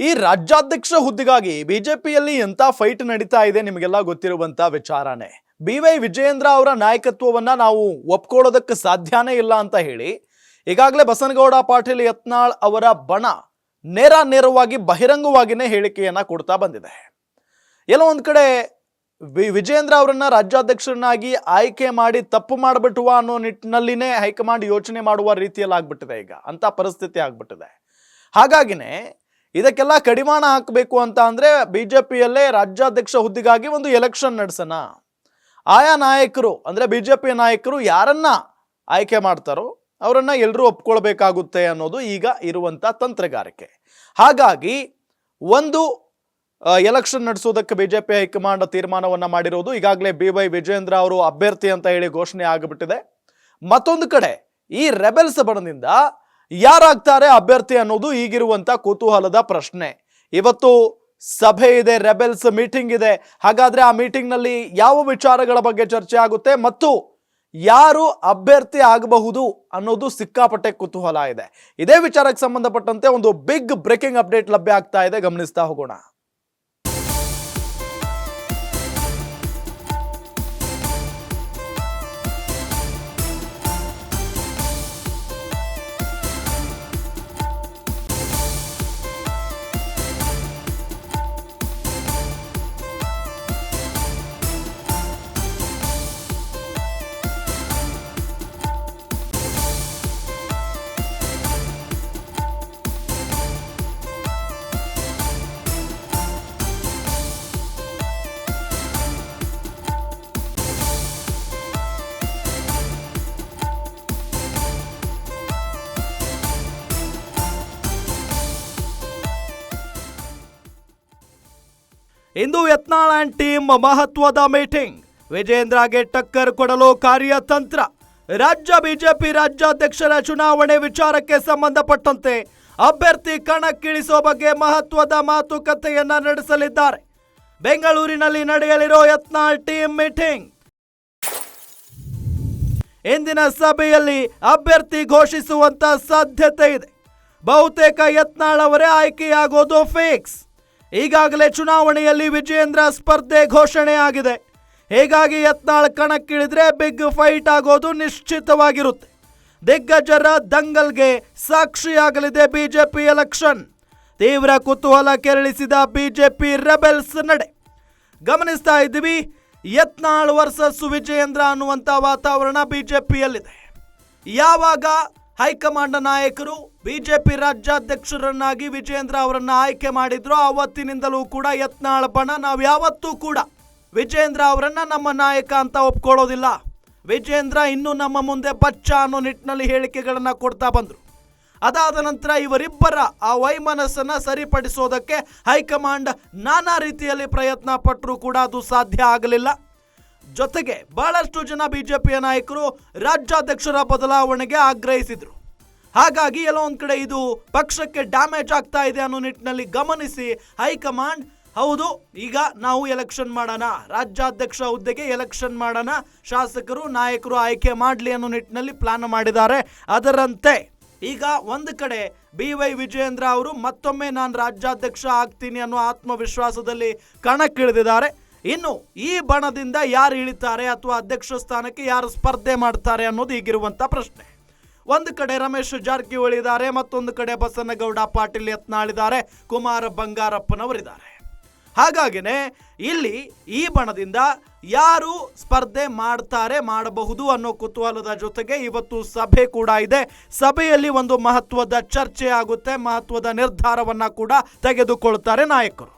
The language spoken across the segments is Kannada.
ಈ ರಾಜ್ಯಾಧ್ಯಕ್ಷ ಹುದ್ದೆಗಾಗಿ ಬಿಜೆಪಿಯಲ್ಲಿ ಎಂತ ಫೈಟ್ ನಡೀತಾ ಇದೆ ನಿಮಗೆಲ್ಲ ಗೊತ್ತಿರುವಂತ ವಿಚಾರನೇ. ಬಿ ವೈ ವಿಜಯೇಂದ್ರ ಅವರ ನಾಯಕತ್ವವನ್ನ ನಾವು ಒಪ್ಕೊಳ್ಳೋದಕ್ಕೆ ಸಾಧ್ಯನೇ ಇಲ್ಲ ಅಂತ ಹೇಳಿ, ಈಗಾಗಲೇ ಬಸನಗೌಡ ಪಾಟೀಲ್ ಯತ್ನಾಳ್ ಅವರ ಬಣ ನೇರ ನೇರವಾಗಿ ಬಹಿರಂಗವಾಗಿನೇ ಹೇಳಿಕೆಯನ್ನ ಕೊಡ್ತಾ ಬಂದಿದೆ. ಎಲ್ಲ ಒಂದ್ ಕಡೆ ವಿ- ವಿಜಯೇಂದ್ರ ಅವರನ್ನ ರಾಜ್ಯಾಧ್ಯಕ್ಷರನ್ನಾಗಿ ಆಯ್ಕೆ ಮಾಡಿ ತಪ್ಪು ಮಾಡಿಬಿಟ್ಟುವ ಅನ್ನೋ ನಿಟ್ಟಿನಲ್ಲಿನೇ ಹೈಕಮಾಂಡ್ ಯೋಚನೆ ಮಾಡುವ ರೀತಿಯಲ್ಲಿ ಆಗ್ಬಿಟ್ಟಿದೆ ಈಗ, ಅಂತ ಪರಿಸ್ಥಿತಿ ಆಗ್ಬಿಟ್ಟಿದೆ. ಹಾಗಾಗಿನೇ ಇದಕ್ಕೆಲ್ಲ ಕಡಿವಾಣ ಹಾಕಬೇಕು ಅಂತ ಅಂದ್ರೆ ಬಿಜೆಪಿಯಲ್ಲೇ ರಾಜ್ಯಾಧ್ಯಕ್ಷ ಹುದ್ದೆಗಾಗಿ ಒಂದು ಎಲೆಕ್ಷನ್ ನಡೆಸೋಣ. ಆಯಾ ನಾಯಕರು, ಅಂದ್ರೆ ಬಿಜೆಪಿ ನಾಯಕರು ಯಾರನ್ನ ಆಯ್ಕೆ ಮಾಡ್ತಾರೋ ಅವರನ್ನು ಎಲ್ಲರೂ ಒಪ್ಕೊಳ್ಬೇಕಾಗುತ್ತೆ ಅನ್ನೋದು ಈಗ ಇರುವಂತ ತಂತ್ರಗಾರಿಕೆ. ಹಾಗಾಗಿ ಒಂದು ಎಲೆಕ್ಷನ್ ನಡೆಸೋದಕ್ಕೆ ಬಿಜೆಪಿ ಹೈಕಮಾಂಡ್ ತೀರ್ಮಾನವನ್ನು ಮಾಡಿರೋದು ಈಗಾಗಲೇ ಬಿ ವೈ ವಿಜೇಂದ್ರ ಅವರು ಅಭ್ಯರ್ಥಿ ಅಂತ ಹೇಳಿ ಘೋಷಣೆ ಆಗಿಬಿಟ್ಟಿದೆ. ಮತ್ತೊಂದು ಕಡೆ ಈ ರೆಬೆಲ್ಸ್ ಬಣದಿಂದ ಯಾರಾಗ್ತಾರೆ ಅಭ್ಯರ್ಥಿ ಅನ್ನೋದು ಈಗಿರುವಂತ ಕುತೂಹಲದ ಪ್ರಶ್ನೆ. ಇವತ್ತು ಸಭೆ ಇದೆ, ರೆಬೆಲ್ಸ್ ಮೀಟಿಂಗ್ ಇದೆ. ಹಾಗಾದ್ರೆ ಆ ಮೀಟಿಂಗ್ನಲ್ಲಿ ಯಾವ ವಿಚಾರಗಳ ಬಗ್ಗೆ ಚರ್ಚೆ ಆಗುತ್ತೆ ಮತ್ತು ಯಾರು ಅಭ್ಯರ್ಥಿ ಆಗಬಹುದು ಅನ್ನೋದು ಸಿಕ್ಕಾಪಟ್ಟೆ ಕುತೂಹಲ ಇದೆ. ಇದೇ ವಿಚಾರಕ್ಕೆ ಸಂಬಂಧಪಟ್ಟಂತೆ ಒಂದು ಬಿಗ್ ಬ್ರೇಕಿಂಗ್ ಅಪ್ಡೇಟ್ ಲಭ್ಯ ಆಗ್ತಾ ಇದೆ. ಗಮನಿಸ್ತಾ ಹೋಗೋಣ. ಇಂದು ಯತ್ನಾಳ್ ಟೀಮ್ ಮಹತ್ವದ ಮೀಟಿಂಗ್ ವಿಜೇಂದ್ರಗೆ ಟಕ್ಕರ್ ಕೊಡಲು ಕಾರ್ಯತಂತ್ರ. ರಾಜ್ಯ ಬಿಜೆಪಿ ರಾಜ್ಯಾಧ್ಯಕ್ಷರ ಚುನಾವಣೆ ವಿಚಾರಕ್ಕೆ ಸಂಬಂಧಪಟ್ಟಂತೆ ಅಭ್ಯರ್ಥಿ ಕಣಕ್ಕಿಳಿಸುವ ಬಗ್ಗೆ ಮಹತ್ವದ ಮಾತುಕತೆಯನ್ನ ನಡೆಸಲಿದ್ದಾರೆ. ಬೆಂಗಳೂರಿನಲ್ಲಿ ನಡೆಯಲಿರೋ ಯತ್ನಾಳ್ ಟೀಮ್ ಮೀಟಿಂಗ್ ಇಂದಿನ ಸಭೆಯಲ್ಲಿ ಅಭ್ಯರ್ಥಿ ಘೋಷಿಸುವಂತ ಸಾಧ್ಯತೆ ಇದೆ. ಬಹುತೇಕ ಯತ್ನಾಳ್ ಅವರೇ ಆಯ್ಕೆಯಾಗೋದು ಫಿಕ್ಸ್ ಈಗಾಗಲೇ ಚುನಾವಣೆಯಲ್ಲಿ ವಿಜಯೇಂದ್ರ ಸ್ಪರ್ಧೆ ಘೋಷಣೆ ಆಗಿದೆ ಹೀಗಾಗಿ ಯತ್ನಾಳ್ ಕಣಕ್ಕಿಳಿದ್ರೆ ಬಿಗ್ ಫೈಟ್ ಆಗೋದು ನಿಶ್ಚಿತವಾಗಿರುತ್ತೆ. ದಿಗ್ಗಜರ ದಂಗಲ್ಗೆ ಸಾಕ್ಷಿಯಾಗಲಿದೆ ಬಿಜೆಪಿ ಎಲೆಕ್ಷನ್. ತೀವ್ರ ಕುತೂಹಲ ಕೆರಳಿಸಿದ ಬಿಜೆಪಿ ರೆಬೆಲ್ಸ್ ನಡೆ. ಗಮನಿಸ್ತಾ ಇದ್ದೀವಿ, ಯತ್ನಾಳ್ ವರ್ಸಸ್ ವಿಜಯೇಂದ್ರ ಅನ್ನುವಂಥ ವಾತಾವರಣ ಬಿಜೆಪಿಯಲ್ಲಿದೆ. ಯಾವಾಗ ಹೈಕಮಾಂಡ್ ನಾಯಕರು ಬಿಜೆಪಿ ರಾಜ್ಯಾಧ್ಯಕ್ಷರನ್ನಾಗಿ ವಿಜೇಂದ್ರ ಅವರನ್ನ ಆಯ್ಕೆ ಮಾಡಿದ್ರು. ಆವತ್ತಿನಿಂದಲೂ ಕೂಡ ಯತ್ನಾಳ ಬಣ ನಾವು ಯಾವತ್ತೂ ಕೂಡ ವಿಜೇಂದ್ರ ಅವರನ್ನ ನಮ್ಮ ನಾಯಕ ಅಂತ ಒಪ್ಕೊಳ್ಳೋದಿಲ್ಲ. ವಿಜೇಂದ್ರ ಇನ್ನು ನಮ್ಮ ಮುಂದೆ ಬಚ್ಚ ಅನ್ನೋ ನಿಟ್ಟಿನಲ್ಲಿ ಹೇಳಿಕೆಗಳನ್ನು ಕೊಡ್ತಾ ಬಂದರು. ಅದಾದ ನಂತರ ಇವರಿಬ್ಬರ ಆ ವೈಮನಸ್ಸನ್ನ ಸರಿಪಡಿಸೋದಕ್ಕೆ ಹೈಕಮಾಂಡ್ ನಾನಾ ರೀತಿಯಲ್ಲಿ ಪ್ರಯತ್ನ ಪಟ್ಟರೂ ಕೂಡ ಅದು ಸಾಧ್ಯ ಆಗಲಿಲ್ಲ. ಜೊತೆಗೆ ಬಹಳಷ್ಟು ಜನ ಬಿಜೆಪಿಯ ನಾಯಕರು ರಾಜ್ಯಾಧ್ಯಕ್ಷರ ಬದಲಾವಣೆಗೆ ಆಗ್ರಹಿಸಿದ್ರು. ಹಾಗಾಗಿ ಎಲ್ಲೋ ಕಡೆ ಇದು ಪಕ್ಷಕ್ಕೆ ಡ್ಯಾಮೇಜ್ ಆಗ್ತಾ ಇದೆ ಅನ್ನೋ ನಿಟ್ಟಿನಲ್ಲಿ ಗಮನಿಸಿ ಹೈಕಮಾಂಡ್, ಹೌದು, ಈಗ ನಾವು ಎಲೆಕ್ಷನ್ ಮಾಡೋಣ, ರಾಜ್ಯಾಧ್ಯಕ್ಷ ಹುದ್ದೆಗೆ ಎಲೆಕ್ಷನ್ ಮಾಡೋಣ, ಶಾಸಕರು, ನಾಯಕರು ಆಯ್ಕೆ ಮಾಡಲಿ ಅನ್ನೋ ನಿಟ್ಟಿನಲ್ಲಿ ಪ್ಲಾನ್ ಮಾಡಿದ್ದಾರೆ. ಅದರಂತೆ ಈಗ ಒಂದು ಕಡೆ ಬಿ ವೈ ವಿಜಯೇಂದ್ರ ಅವರು ಮತ್ತೊಮ್ಮೆ ನಾನು ರಾಜ್ಯಾಧ್ಯಕ್ಷ ಆಗ್ತೀನಿ ಅನ್ನೋ ಆತ್ಮವಿಶ್ವಾಸದಲ್ಲಿ ಕಣಕ್ಕಿಳಿದಿದ್ದಾರೆ. ಇನ್ನು ಈ ಬಣದಿಂದ ಯಾರು ಇಳಿತಾರೆ ಅಥವಾ ಅಧ್ಯಕ್ಷ ಸ್ಥಾನಕ್ಕೆ ಯಾರು ಸ್ಪರ್ಧೆ ಮಾಡ್ತಾರೆ ಅನ್ನೋದು ಈಗಿರುವಂಥ ಪ್ರಶ್ನೆ. ಒಂದು ಕಡೆ ರಮೇಶ್ ಜಾರಕಿಹೊಳಿ ಇದ್ದಾರೆ, ಮತ್ತೊಂದು ಕಡೆ ಬಸನಗೌಡ, ಪಾಟೀಲ್ ಯತ್ನಾಳಿದ್ದಾರೆ ಕುಮಾರ ಬಂಗಾರಪ್ಪನವರಿದ್ದಾರೆ. ಹಾಗಾಗಿನೇ ಇಲ್ಲಿ ಈ ಬಣದಿಂದ ಯಾರು ಸ್ಪರ್ಧೆ ಮಾಡ್ತಾರೆ, ಮಾಡಬಹುದು ಅನ್ನೋ ಕುತೂಹಲದ ಜೊತೆಗೆ ಇವತ್ತು ಸಭೆ ಕೂಡ ಇದೆ. ಸಭೆಯಲ್ಲಿ ಒಂದು ಮಹತ್ವದ ಚರ್ಚೆ ಆಗುತ್ತೆ, ಮಹತ್ವದ ನಿರ್ಧಾರವನ್ನು ಕೂಡ ತೆಗೆದುಕೊಳ್ತಾರೆ ನಾಯಕರು.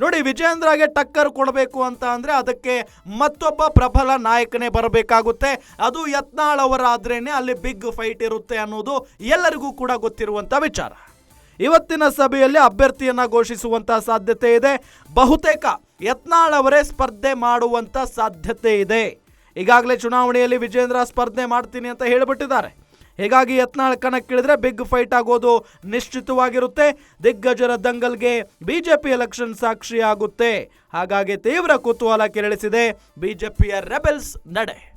ನೋಡಿ, ವಿಜೇಂದ್ರಗೆ ಟಕ್ಕರ್ ಕೊಡಬೇಕು ಅಂತ ಅಂದರೆ ಅದಕ್ಕೆ ಮತ್ತೊಬ್ಬ ಪ್ರಬಲ ನಾಯಕನೇ ಬರಬೇಕಾಗುತ್ತೆ. ಅದು ಯತ್ನಾಳ್ ಅವರಾದ್ರೇ ಅಲ್ಲಿ ಬಿಗ್ ಫೈಟ್ ಇರುತ್ತೆ ಅನ್ನೋದು ಎಲ್ಲರಿಗೂ ಕೂಡ ಗೊತ್ತಿರುವಂಥ ವಿಚಾರ. ಇವತ್ತಿನ ಸಭೆಯಲ್ಲಿ ಅಭ್ಯರ್ಥಿಯನ್ನು ಘೋಷಿಸುವಂಥ ಸಾಧ್ಯತೆ ಇದೆ. ಬಹುತೇಕ ಯತ್ನಾಳ್ ಅವರೇ ಸ್ಪರ್ಧೆ ಮಾಡುವಂಥ ಸಾಧ್ಯತೆ ಇದೆ. ಈಗಾಗಲೇ ಚುನಾವಣೆಯಲ್ಲಿ ವಿಜೇಂದ್ರ ಸ್ಪರ್ಧೆ ಮಾಡ್ತೀನಿ ಅಂತ ಹೇಳಿಬಿಟ್ಟಿದ್ದಾರೆ. ಹೀಗಾಗಿ ಯತ್ನಾಳ್ ಕಣಕ್ಕಿಳಿದ್ರೆ ಬಿಗ್ ಫೈಟ್ ಆಗೋದು ನಿಶ್ಚಿತವಾಗಿರುತ್ತೆ. ದಿಗ್ಗಜರ ದಂಗಲ್ಗೆ ಬಿಜೆಪಿ ಎಲೆಕ್ಷನ್ ಸಾಕ್ಷಿಯಾಗುತ್ತೆ. ಹಾಗಾಗಿ ತೀವ್ರ ಕುತೂಹಲ ಕೆರಳಿಸಿದೆ ಬಿಜೆಪಿಯ ರೆಬೆಲ್ಸ್ ನಡೆ.